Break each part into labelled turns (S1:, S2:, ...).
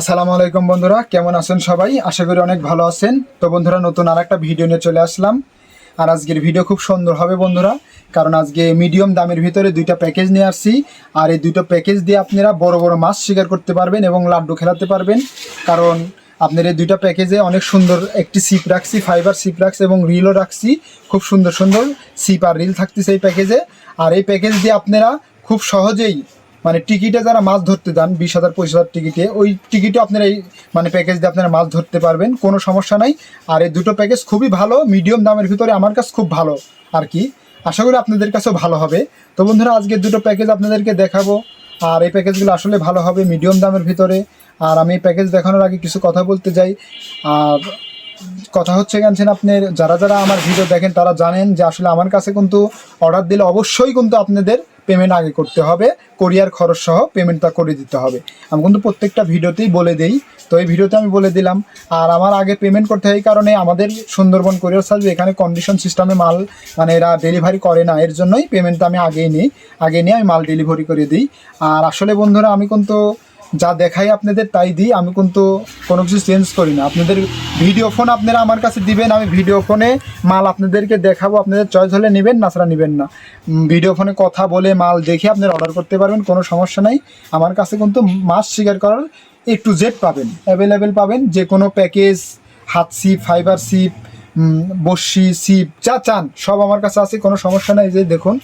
S1: আসসালামু আলাইকুম বন্ধুরা, কেমন আছেন সবাই? আশা করি অনেক ভালো আছেন। তো বন্ধুরা, নতুন আর একটা ভিডিও নিয়ে চলে আসলাম। আর আজকের ভিডিও খুব সুন্দর হবে বন্ধুরা, কারণ আজকে মিডিয়াম দামের ভিতরে দুইটা প্যাকেজ নিয়ে আসছি। আর এই দুটো প্যাকেজ দিয়ে আপনারা বড় বড় মাছ শিকার করতে পারবেন এবং লাড্ডু খেলাতে পারবেন। কারণ আপনার এই দুইটা প্যাকেজে অনেক সুন্দর একটি সিপ রাখছি ফাইবার সিপ রাখছি এবং রিলও রাখছি। খুব সুন্দর সুন্দর সিপ আর রিল থাকতেছে এই প্যাকেজে। আর এই প্যাকেজ দিয়ে আপনারা খুব সহজেই মানে টিকিটে যারা মাছ ধরতে যান, বিশ হাজার, পঁচিশ হাজার টিকিটে, ওই টিকিটে আপনারা এই মানে প্যাকেজ দিয়ে আপনারা মাছ ধরতে পারবেন, কোনো সমস্যা নাই। আর এই দুটো প্যাকেজ খুবই ভালো মিডিয়াম দামের ভিতরে আমার কাছে খুব ভালো আর কি। আশা করি আপনাদের কাছেও ভালো হবে। তো বন্ধুরা, আজকে দুটো প্যাকেজ আপনাদেরকে দেখাবো। আর এই প্যাকেজগুলো আসলে ভালো হবে মিডিয়াম দামের ভিতরে। আর আমি এই প্যাকেজ দেখানোর আগে কিছু কথা বলতে যাই আর কথা হচ্ছে গেছেন আপনার, যারা যারা আমার ভিডিও দেখেন, তারা জানেন যে আসলে আমার কাছে কিন্তু অর্ডার দিলে অবশ্যই কিন্তু আপনাদের পেমেন্ট আগে করতে হবে কোরিয়ার খরচ সহ পেমেন্টটা করে দিতে হবে। আমি কিন্তু প্রত্যেকটা ভিডিওতেই বলে দিই। তো এই ভিডিওতে আমি বলে দিলাম, আর আমার আগে পেমেন্ট করতে হয় এই কারণে আমাদের সুন্দরবন কোরিয়ার সার্ভিস এখানে কন্ডিশন সিস্টেমে মাল মানে এরা ডেলিভারি করে না, এর জন্যই পেমেন্টটা আমি আগেই নিই। আগে নিয়ে আমি মাল ডেলিভারি করে দিই। আর আসলে বন্ধুরা, আমি কিন্তু যা দেখাই আপনাদের তাই দিই, আমি কিন্তু কোনো কিছু চেঞ্জ করি না। আপনাদের ভিডিও ফোন আপনারা আমার কাছে দিবেন, আমি ভিডিও ফোনে মাল আপনাদেরকে দেখাবো, আপনাদের চয়েস হলে নেবেন, না ছাড়া নেবেন না। ভিডিও ফোনে কথা বলে মাল দেখে আপনারা অর্ডার করতে পারবেন, কোনো সমস্যা নাই। আমার কাছে কিন্তু মাছ শিকার করার এ টু জেড পাবেন অ্যাভেলেবেল পাবেন, যে কোনো প্যাকেজ হাত সিপ ফাইবার সিপ বসি সিপ যা চান, সব আমার কাছে আছে, কোনো সমস্যা নাই। যে দেখুন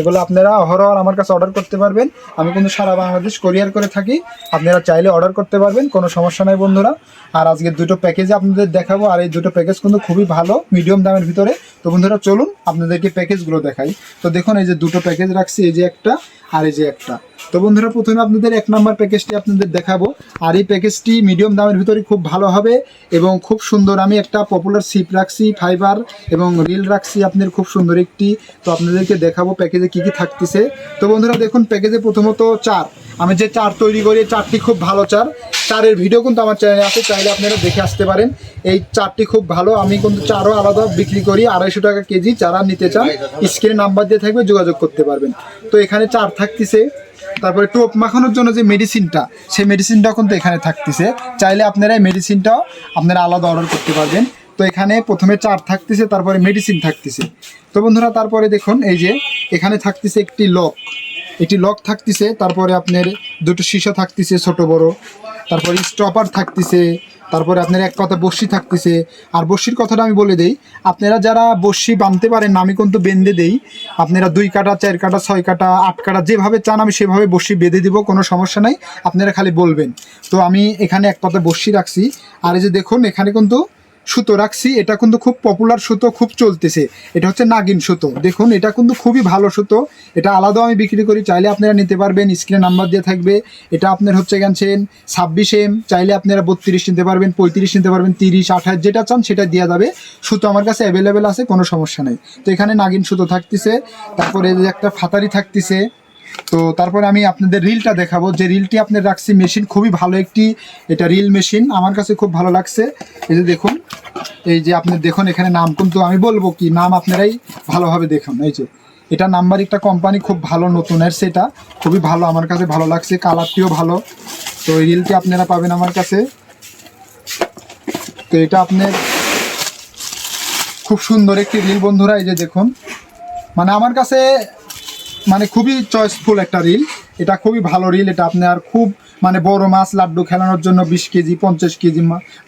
S1: এগুলো আপনারা অহরহ আমার কাছে অর্ডার করতে পারবেন। আমি কিন্তু সারা বাংলাদেশ কোরিয়ার করে থাকি। আপনারা চাইলে অর্ডার করতে পারবেন, কোনো সমস্যা নাই বন্ধুরা। আর আজকে দুটো প্যাকেজে আপনাদের দেখাবো, আর এই দুটো প্যাকেজ কিন্তু খুবই ভালো মিডিয়াম দামের ভিতরে। তো বন্ধুরা চলুন আপনাদেরকে প্যাকেজগুলো দেখাই। তো দেখুন, এই যে দুটো প্যাকেজ রাখছি, এই যে একটা আর এই যে একটা। তো বন্ধুরা, প্রথমে আপনাদের এক নাম্বার প্যাকেজটি আপনাদের দেখাবো। আর এই প্যাকেজটি মিডিয়াম দামের ভিতরে খুব ভালো হবে এবং খুব সুন্দর। আমি একটা পপুলার সিপ রাখছি ফাইবার এবং রিল রাখছি আপনাদের খুব সুন্দর একটি। তো আপনাদেরকে দেখাবো প্যাকেজে কি কি থাকতেছে। তো বন্ধুরা, দেখুন প্যাকেজে প্রথমত চার। আমি যে চার তৈরি করি চারটি খুব ভালো চার। চারের ভিডিও কিন্তু আমার চ্যানেলে আছে, চাইলে আপনারা দেখে আসতে পারেন। এই চারটি খুব ভালো, আমি কিন্তু চারও আলাদা বিক্রি করি, আড়াইশো টাকা কেজি, যারা নিতে চান, স্ক্রিনে নাম্বার দিয়ে থাকবে, যোগাযোগ করতে পারবেন। তো এখানে চার থাকতেছে। তারপরে টোপ মাখানোর জন্য যে মেডিসিনটা সেই মেডিসিনটাও কিন্তু এখানে থাকতেছে। চাইলে আপনারা এই মেডিসিনটাও আপনারা আলাদা অর্ডার করতে পারবেন। তো এখানে প্রথমে চার থাকতেছে, তারপরে মেডিসিন থাকতেছে। তো বন্ধুরা, তারপরে দেখুন, এই যে এখানে থাকতেছে একটি লক একটি লক থাকতেছে, তারপরে আপনার দুটো সীসা থাকতেছে, ছোট বড়। তারপরে স্টপার থাকতেছে, তারপরে আপনার এক কথা বসি থাকতেছে। আর বসির কথাটা আমি বলে দেই, আপনারা যারা বসি বানতে পারেন আমি কিন্তু বেঁধে দেই। আপনারা দুই কাটা, চার কাটা, ছয় কাটা, আট কাটা, যেভাবে চান আমি সেভাবে বসি বেঁধে দিব, কোনো সমস্যা নাই। আপনারা খালি বলবেন। তো আমি এখানে এক কথা বসি রাখছি। আর এই যে দেখুন, এখানে কিন্তু সুতো রাখছি, এটা কিন্তু খুব পপুলার সুতো, খুব চলতেছে। এটা হচ্ছে নাগিন সুতো। দেখুন, এটা কিন্তু খুবই ভালো সুতো। এটা আলাদাও আমি বিক্রি করি, চাইলে আপনারা নিতে পারবেন স্ক্রিনে নাম্বার দিয়ে থাকবে। এটা আপনার হচ্ছে গেছেন ছাব্বিশ এম চাইলে আপনারা বত্রিশ নিতে পারবেন, পঁয়ত্রিশ নিতে পারবেন, তিরিশ, আঠাশ, যেটা চান সেটা দেওয়া যাবে। সুতো আমার কাছে অ্যাভেলেবেল আছে, কোনো সমস্যা নেই। তো এখানে নাগিন সুতো থাকতেছে, তারপরে একটা ফাতারি থাকতেছে। তো তারপরে আমি আপনাদের রিলটা দেখাবো। যে রিলটি আপনার রাখছি মেশিন খুবই ভালো একটি, এটা রিল মেশিন আমার কাছে খুব ভালো লাগছে। এই যে দেখুন এই যে আপনি দেখুন, এখানে নাম কিন্তু আমি বলব কি, নাম আপনারাই ভালোভাবে দেখুন। এই যে, এটা নাম্বার একটা কোম্পানি খুব ভালো নতুনের সেটা, খুবই ভালো, আমার কাছে ভালো লাগছে, কালারটিও ভালো। তো এই রিলটি আপনারা পাবেন আমার কাছে। তো এটা আপনার খুব সুন্দর একটি রিল বন্ধুরা, এই যে দেখুন। মানে আমার কাছে মানে খুবই চয়েসফুল একটা রিল এটা খুবই ভালো রিল এটা আপনার খুব মানে বড় মাছ লাড্ডু খেলানোর জন্য বিশ কেজি, পঞ্চাশ কেজি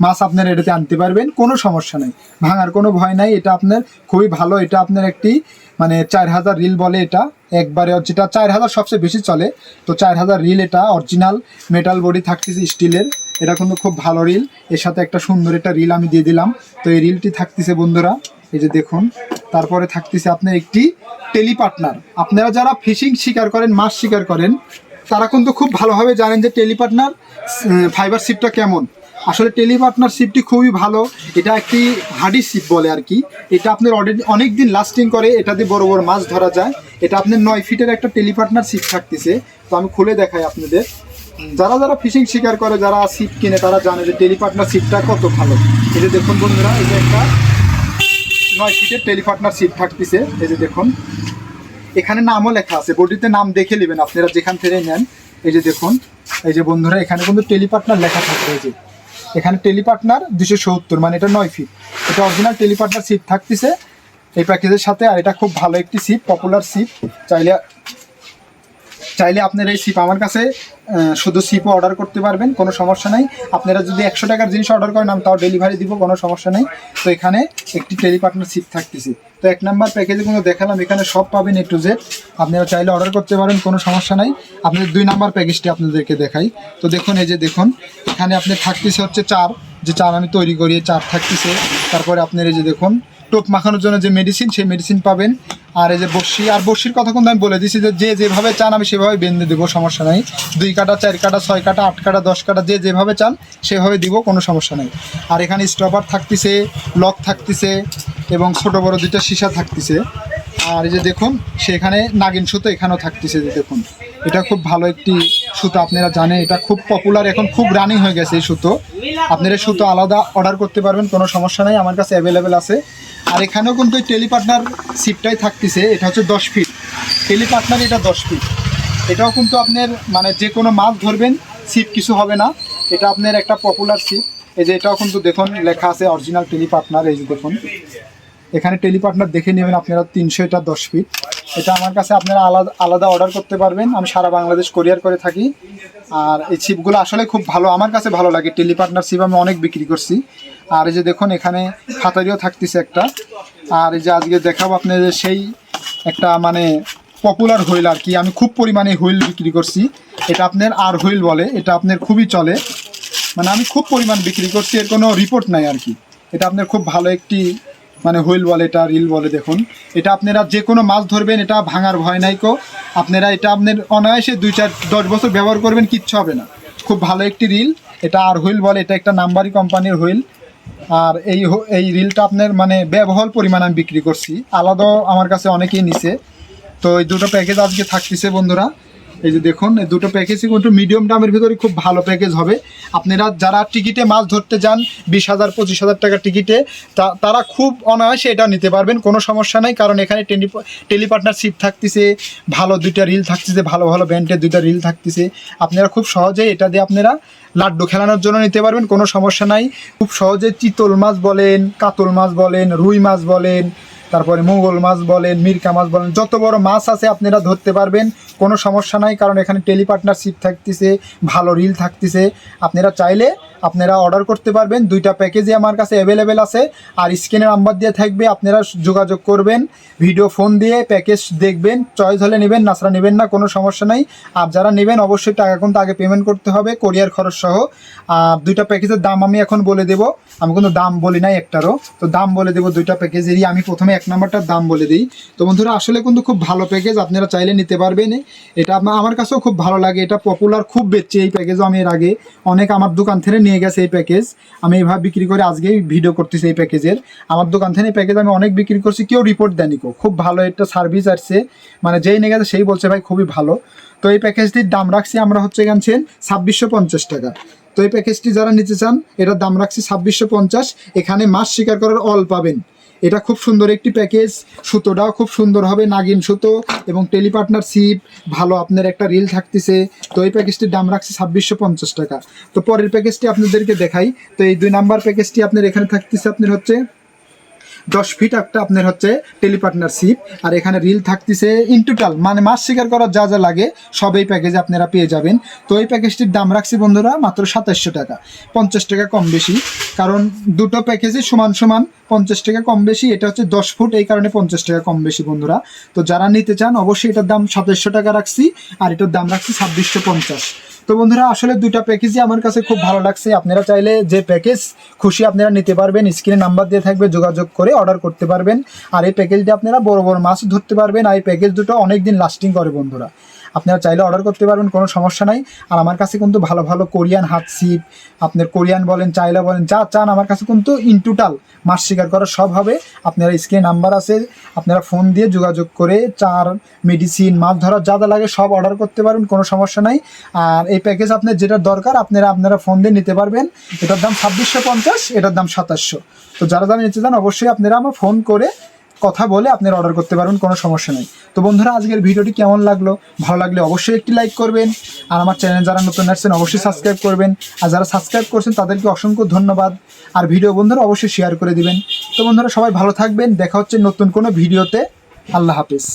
S1: মাছ আপনার এটাতে আনতে পারবেন, কোনো সমস্যা নেই। ভাঙার কোনো ভয় নাই, এটা আপনার খুবই ভালো, এটা আপনার একটি মানে চার হাজার রিল বলে এটা। একবারে যেটা চার হাজার সবচেয়ে বেশি চলে। তো চার হাজার রিল এটা অরিজিনাল মেটাল বডি থাকতেছে স্টিলের। এটা কিন্তু খুব ভালো রিল এর সাথে একটা সুন্দর একটা রিল আমি দিয়ে দিলাম। তো এই রিলটি থাকতেছে বন্ধুরা, এই যে দেখুন। তারপরে থাকতেছে আপনার একটি টেলি পার্টনার আপনারা যারা ফিশিং শিকার করেন, মাছ শিকার করেন তারা কিন্তু খুব ভালোভাবে জানেন যে টেলি পার্টনার ফাইবার শিপটা কেমন। আসলে টেলি পার্টনার শিপটি খুবই ভালো। এটা একটি হাডি শিপ বলে আর কি। এটা আপনার অলরেডি অনেক দিন লাস্টিং করে এটাতে বড় বড় মাছ ধরা যায়। এটা আপনার নয় ফিটের একটা টেলি পার্টনার শিপ থাকতেছে। তো আমি খুলে দেখাই আপনাদের। যারা যারা ফিশিং শিকার করে, যারা শিপ কিনে, তারা জানে যে টেলি পার্টনার শিপটা কত ভালো। এই যে দেখুন বন্ধুরা, এই যে একটা নয় ফিটের টেলিপার্টনার সিট থাকতেছে। এই যে দেখুন। এখানে নামও লেখা আছে। বডিতে নাম দেখে নেবেন আপনারা, যেখান থেকে নেন। এই যে দেখুন, এই যে বন্ধুরা, এখানে কিন্তু টেলিপার্টনার লেখা থাকবে এই যে। এখানে টেলিপার্টনার দুশো সত্তর মানে এটা নয় ফিট এটা অরিজিনাল টেলিপার্টনার সিট থাকতেছে। এই প্যাকেজের সাথে, আর এটা খুব ভালো একটি সিপ পপুলার সিপ চাইলে চাইলে আপনারা এই সিপ আমার কাছে শুধু সিপও অর্ডার করতে পারবেন, কোনো সমস্যা নাই। আপনারা যদি একশো টাকার জিনিস অর্ডার করেন, আমি তাও ডেলিভারি দিব, কোনো সমস্যা নেই। তো এখানে একটি টেলিপার্টনার সিপ থাকতেছে। তো এক নাম্বার প্যাকেজে কোনো দেখালাম, এখানে সব পাবেন এ টু জেড আপনারা চাইলে অর্ডার করতে পারেন, কোনো সমস্যা নাই। আপনাদের দুই নাম্বার প্যাকেজটি আপনাদেরকে দেখাই। তো দেখুন, এই যে দেখুন, এখানে আপনি থাকতেছে হচ্ছে চার। যে চার আমি তৈরি করি চার থাকতেছে। তারপরে আপনার এই যে দেখুন টোপ মাখানোর জন্য যে মেডিসিন সেই মেডিসিন পাবেন। আর এই যে বর্ষি আর বর্ষির কথা কিন্তু আমি বলে দিচ্ছি যে যে যেভাবে চান আমি সেভাবে বেঁধে দেবো, সমস্যা নাই। দুই কাটা, চার কাটা, ছয় কাটা, আট কাটা, দশ কাটা, যে যেভাবে চান সেভাবে দিব, কোনো সমস্যা নাই। আর এখানে স্টপার থাকতেছে লক থাকতেছে, এবং ছোট বড় দুইটা সীসা থাকতেছে। আর এই যে দেখুন, সেখানে নাগিন সুতো এখানেও থাকতেছে, যে দেখুন। এটা খুব ভালো একটি সুতো, আপনারা জানেন, এটা খুব পপুলার এখন খুব রানিং হয়ে গেছে এই সুতো। আপনারা সুতো আলাদা অর্ডার করতে পারবেন, কোনো সমস্যা নেই, আমার কাছে অ্যাভেলেবেল আছে। আর এখানেও কিন্তু ওই টেলিপার্টনার সিটটাই থাকতেছে, এটা হচ্ছে দশ ফিট টেলিপার্টনার এটা দশ ফিট এটাও কিন্তু আপনার মানে যে কোনো মাছ ধরবেন সিপ কিছু হবে না। এটা আপনার একটা পপুলার সিপ এই যে এটাও কিন্তু দেখুন, লেখা আছে অরিজিনাল টেলিপার্টনার, এই যে দেখুন। এখানে টেলিপার্টনার দেখে নেবেন আপনারা তিনশো, এটা দশ ফিট এটা আমার কাছে আপনারা আলাদা আলাদা অর্ডার করতে পারবেন। আমি সারা বাংলাদেশ কোরিয়ার করে থাকি। আর এই ছিপগুলো আসলে খুব ভালো, আমার কাছে ভালো লাগে। টেলিপার্টনার ছিপ আমি অনেক বিক্রি করছি। আর এই যে দেখুন, এখানে খাতারিও থাকতেছে একটা। আর এই যে আজকে দেখাবো আপনাদের সেই একটা মানে পপুলার হুইল আর কি। আমি খুব পরিমাণে হুইল বিক্রি করছি। এটা আপনার আর হুইল বলে, এটা আপনার খুবই চলে। মানে আমি খুব পরিমাণ বিক্রি করছি, এর কোনো রিপোর্ট নাই আর কি। এটা আপনার খুব ভালো একটি মানে হুইল বলে এটা, রিল বলে দেখুন। এটা আপনারা যে কোনো মাছ ধরবেন, এটা ভাঙার ভয় নাই কো। আপনারা এটা আপনার অনায়াসে দুই চার, দশ বছর ব্যবহার করবেন, কিচ্ছু হবে না। খুব ভালো একটি রিল। এটা আর হুইল বলে, এটা একটা নাম্বারি কোম্পানির হুইল। আর এই এই রিলটা আপনার মানে ব্যবহার পরিমাণ আমি বিক্রি করছি। আলাদাও আমার কাছে অনেকেই নিছে। তো এই দুটো প্যাকেজ আজকে থাকতেছে বন্ধুরা। এই যে দেখুন, এই দুটো প্যাকেজই কিন্তু মিডিয়াম দামের ভিতরে খুব ভালো প্যাকেজ হবে। আপনারা যারা টিকিটে মাছ ধরতে যান, বিশ হাজার, পঁচিশ হাজার টাকা টিকিটে তা- তারা খুব অনায়াসে এটা নিতে পারবেন, কোনো সমস্যা নাই, কারণ এখানে টেলি টেলিপার্টনারশিপ থাকতেছে, ভালো দুইটা রিল থাকতেছে, ভালো ভালো ব্যান্ডের দুইটা রিল থাকতেছে। আপনারা খুব সহজে এটা দিয়ে আপনারা লাড্ডু খেলানোর জন্য নিতে পারবেন, কোনো সমস্যা নাই। খুব সহজে চিতল মাছ বলেন, কাতল মাছ বলেন, রুই মাছ বলেন তারপরে মোগল মাছ বলেন, মিরকা মাছ বলেন, যত বড় মাছ আছে আপনারা ধরতে পারবেন, কোনো সমস্যা নাই, কারণ এখানে টেলিপার্টনারশিপ থাকতেছে, ভালো রিল থাকতেছে। আপনারা চাইলে আপনারা অর্ডার করতে পারবেন, দুইটা প্যাকেজই আমার কাছে অ্যাভেলেবেল আছে, আর স্ক্রিনে নাম্বার দিয়ে থাকবে, আপনারা যোগাযোগ করবেন ভিডিও ফোন দিয়ে প্যাকেজ দেখবেন চয়েস হলে নেবেন নাচরা নেবেন না, কোনো সমস্যা নাই। আর যারা নেবেন, অবশ্যই টাকা কিন্তু আগে পেমেন্ট করতে হবে কোরিয়ার খরচ সহ। আর দুইটা প্যাকেজের দাম আমি এখন বলে দেবো, আমি কোনো দাম বলি নাই একটারও, তো দাম বলে দেবো দুইটা প্যাকেজেরই আমি প্রথমে এক নাম্বারটার দাম বলে দিই। তো বন্ধুরা, আসলে কিন্তু খুব ভালো প্যাকেজ আপনারা চাইলে নিতে পারবেন। এটা আমা- আমার কাছেও খুব ভালো লাগে। এটা পপুলার খুব বেচছে এই প্যাকেজও আমি এর আগে অনেক আমার দোকান থেকে নিয়ে গেছে এই প্যাকেজ আমি এইভাবে বিক্রি করে আজকেই ভিডিও করতেছি এই প্যাকেজের আমার দোকান থেকে এই প্যাকেজ আমি অনেক বিক্রি করছি, কেউ রিপোর্ট দেয়নি কো। খুব ভালো একটা সার্ভিস আসছে। মানে যেই নিয়ে গেছে সেই বলছে, ভাই, খুবই ভালো। তো এই প্যাকেজটির দাম রাখছি আমরা হচ্ছে গানছেন ছাব্বিশশো পঞ্চাশ টাকা। তো এই প্যাকেজটি যারা নিতে চান, এটার দাম রাখছি ছাব্বিশশো পঞ্চাশ। এখানে মাছ শিকার করার অল পাবেন। এটা খুব সুন্দর একটি প্যাকেজ। সুতোটাও খুব সুন্দর হবে, নাগিন সুতো এবং টেলিপার্টনার সিপ ভালো আপনার একটা রিল থাকতেছে। তো এই প্যাকেজটির দাম রাখছে ছাব্বিশশো পঞ্চাশ টাকা। তো পরের প্যাকেজটি আপনাদেরকে দেখাই। তো এই দুই নাম্বার প্যাকেজটি আপনার এখানে থাকতেছে আপনার হচ্ছে দশ ফিট একটা আপনার হচ্ছে টেলিপার্টনারশিপ। আর এখানে রিল থাকতেছে ইন টোটাল মানে মাছ শিকার করার যা যা লাগে, সব এই প্যাকেজে আপনারা পেয়ে যাবেন। তো এই প্যাকেজটির দাম রাখছি বন্ধুরা মাত্র সাতাশশো টাকা। পঞ্চাশ টাকা কম বেশি, কারণ দুটো প্যাকেজে সমান সমান। পঞ্চাশ টাকা কম বেশি, এটা হচ্ছে দশ ফুট, এই কারণে পঞ্চাশ টাকা কম বেশি বন্ধুরা। তো যারা নিতে চান, অবশ্যই এটার দাম সাতাশশো টাকা রাখছি, আর এটার দাম রাখছি ছাব্বিশশো পঞ্চাশ। তো বন্ধুরা, আসলে দুইটা প্যাকেজই আমার কাছে খুব ভালো লাগছে। আপনারা চাইলে যে প্যাকেজ খুশি আপনারা নিতে পারবেন। স্ক্রিনে নাম্বার দিয়ে থাকবে, যোগাযোগ করে অর্ডার করতে পারবেন। আর এই প্যাকেজটি আপনারা বড় বড় মাছ ধরতে পারবেন। আর এই প্যাকেজ দুটো অনেক দিন লাস্টিং করে বন্ধুরা। আপনারা চাইলে অর্ডার করতে পারবেন, কোনো সমস্যা নাই। আর আমার কাছে কিন্তু ভালো ভালো কোরিয়ান হাত সিপ, আপনার কোরিয়ান বলেন চাইলা বলেন, যা চান, আমার কাছে কিন্তু ইন টোটাল মাছ শিকার করা সব হবে। আপনারা স্ক্রিনে নাম্বার আছে, আপনারা ফোন দিয়ে যোগাযোগ করে চার মেডিসিন মাছ ধরার যা যা লাগে সব অর্ডার করতে পারবেন, কোনো সমস্যা নাই। আর এই প্যাকেজ আপনার যেটা দরকার, আপনারা আপনারা ফোন দিয়ে নিতে পারবেন। এটার দাম ছাব্বিশশো পঞ্চাশ, এটার দাম সাতাশশো। তো যারা যারা নিতে চান, অবশ্যই আপনারা আমার ফোন করে কথা বলে আপনারা অর্ডার করতে পারবেন, কোনো সমস্যা নেই। তো বন্ধুরা, আজকের ভিডিওটি কেমন লাগল? ভালো লাগলে অবশ্যই একটি লাইক করবেন। আর আমার চ্যানেল যারা নতুন আসছেন, অবশ্যই সাবস্ক্রাইব করবেন। আর যারা সাবস্ক্রাইব করছেন, তাদেরকে অসংখ্য ধন্যবাদ। আর ভিডিও বন্ধুরা, অবশ্যই শেয়ার করে দিবেন। তো বন্ধুরা, সবাই ভালো থাকবেন। দেখা হচ্ছে নতুন কোনো ভিডিওতে। আল্লাহ হাফিজ।